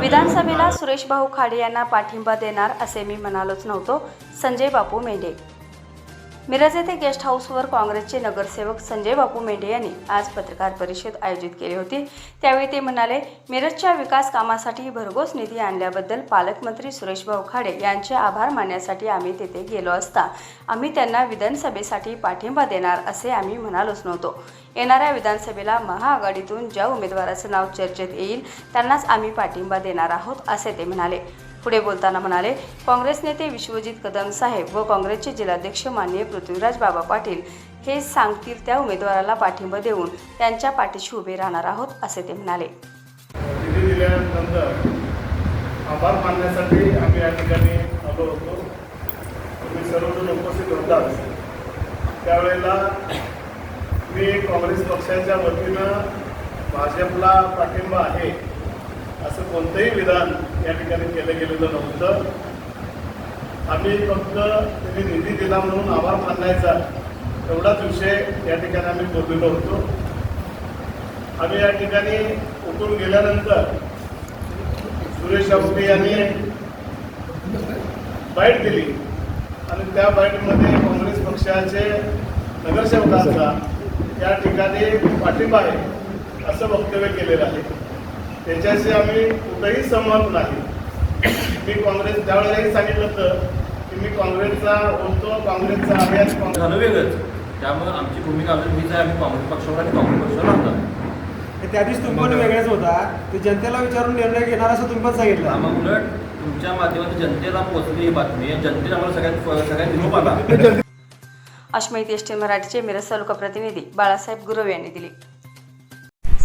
विधानसभेला सुरेश भाऊ खाडे यांना पाठिंबा देणार असे मी म्हणालोच नव्हतो. संजय बापू मेंढे मिरज येथे गेस्ट हाऊसवर काँग्रेसचे नगरसेवक संजय बापू मेंढे यांनी आज पत्रकार परिषद आयोजित केली होती. त्यावेळी ते म्हणाले मिरजच्या विकास कामासाठी भरघोस निधी आणल्याबद्दल पालकमंत्री सुरेशभाऊ खाडे यांचे आभार मानण्यासाठी आम्ही तेथे गेलो असता आम्ही त्यांना विधानसभेसाठी पाठिंबा देणार असे आम्ही म्हणालोच नव्हतो. येणाऱ्या विधानसभेला महाआघाडीतून ज्या उमेदवाराचं नाव चर्चेत येईल त्यांनाच आम्ही पाठिंबा देणार आहोत असे ते म्हणाले. पुढे बोलताना म्हणाले काँग्रेस नेते विश्वजित कदम साहेब व काँग्रेसचे जिल्हाध्यक्ष माननीय पृथ्वीराज बाबा पाटील हे सांगतील त्या उमेदवाराला पाठिंबा देऊन त्यांच्या पाठीशी उभे राहणार आहोत असे ते म्हणाले. आभार मानण्यासाठी आम्ही या ठिकाणी आलो होतो. आम्ही सर्वजण उपस्थित होताच. त्यावेळेला मी काँग्रेस पक्षाच्या वतीनं भाजपला पाठिंबा आहे. असं कोणतंही विधान या ठिकाणी केलं गेलेलं नव्हतं. आम्ही फक्त तुम्ही निधी दिला म्हणून आभार मानायचा एवढाच विषय या ठिकाणी आम्ही बोललेलो होतो. आम्ही या ठिकाणी उठून गेल्यानंतर सुरेश आवटे यांनी बाईट दिली आणि त्या बाईटमध्ये काँग्रेस पक्षाचे नगरसेवकांचा या ठिकाणी पाठिंबा आहे असं वक्तव्य केलेलं आहे. त्याच्याशी आम्ही कुठंही सहमत नाही. मी काँग्रेस त्यावेळेलाही सांगितलं होतं की मी काँग्रेसचा होतो काँग्रेसचा काँग्रेस झालं वेगळंच. त्यामुळे आमची भूमिका अजून हीच आहे आम्ही काँग्रेस पक्षावर आणि काँग्रेस पक्षावर हे त्या दिवशी तुम्ही पण वेगळाच होता. ते जनतेला विचारून निर्णय घेणार असं तुम्ही पण सांगितलं. मग उलट तुमच्या माध्यमातून जनतेला पोहोचली ही बातमी. जनतेने आम्हाला सगळ्यात सगळ्यात निरोप आला. अश्मयी एस टी मराठीचे मिरज तालुका प्रतिनिधी बाळासाहेब गुरव यांनी दिली.